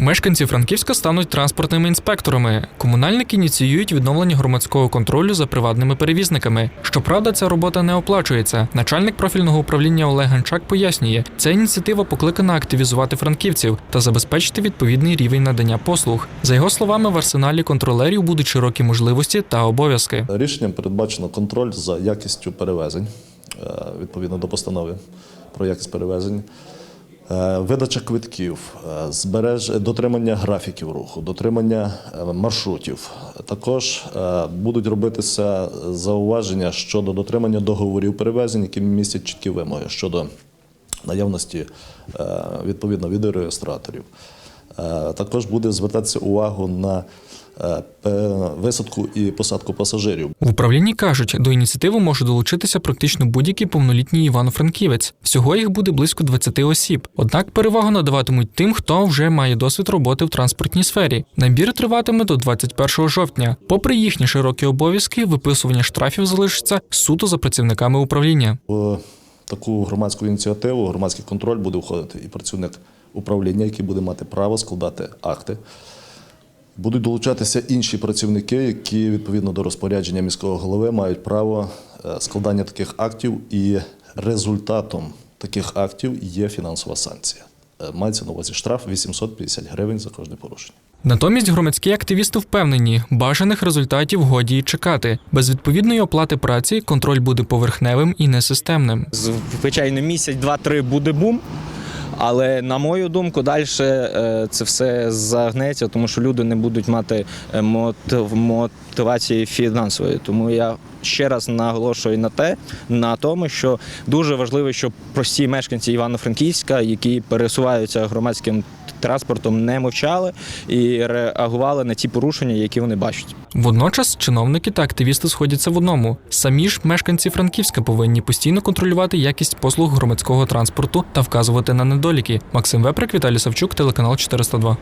Мешканці Франківська стануть транспортними інспекторами. Комунальники ініціюють відновлення громадського контролю за приватними перевізниками. Щоправда, ця робота не оплачується. Начальник профільного управління Олег Ганчак пояснює, ця ініціатива покликана активізувати франківців та забезпечити відповідний рівень надання послуг. За його словами, в арсеналі контролерів будуть широкі можливості та обов'язки. Рішенням передбачено контроль за якістю перевезень е, відповідно до постанови про якість перевезень. Е, Видача квитків, е, збереж... дотримання графіків руху, дотримання е, маршрутів. Також будуть робитися зауваження щодо дотримання договорів перевезень, які містять чіткі вимоги щодо наявності відповідно відеореєстраторів. Також буде звертатися увагу на висадку і посадку пасажирів. В управлінні кажуть, до ініціативи може долучитися практично будь-який повнолітній Івано-Франківець. Всього їх буде близько 20 осіб. Однак перевагу надаватимуть тим, хто вже має досвід роботи в транспортній сфері. Набір триватиме до 21 жовтня. Попри їхні широкі обов'язки, виписування штрафів залишиться суто за працівниками управління. В таку громадську ініціативу, громадський контроль буде входити і працівник управління, який буде мати право складати акти. Будуть долучатися інші працівники, які відповідно до розпорядження міського голови мають право е, складання таких актів, і результатом таких актів є фінансова санкція. Е, Мається на увазі штраф 850 гривень за кожне порушення. Натомість громадські активісти впевнені, бажаних результатів годі й чекати. Без відповідної оплати праці контроль буде поверхневим і несистемним. Звичайно, місяць, два-три буде бум. Але на мою думку, далі це все загнеться, тому що люди не будуть мати е, мотивації фінансової. Тому я ще раз наголошую на те, на тому, що дуже важливо, щоб прості мешканці Івано-Франківська, які пересуваються громадським транспортом, не мовчали і реагували на ті порушення, які вони бачать. Водночас чиновники та активісти сходяться в одному. Самі ж мешканці Франківська повинні постійно контролювати якість послуг громадського транспорту та вказувати на недоліки. Максим Веприк, Віталій Савчук, телеканал 402.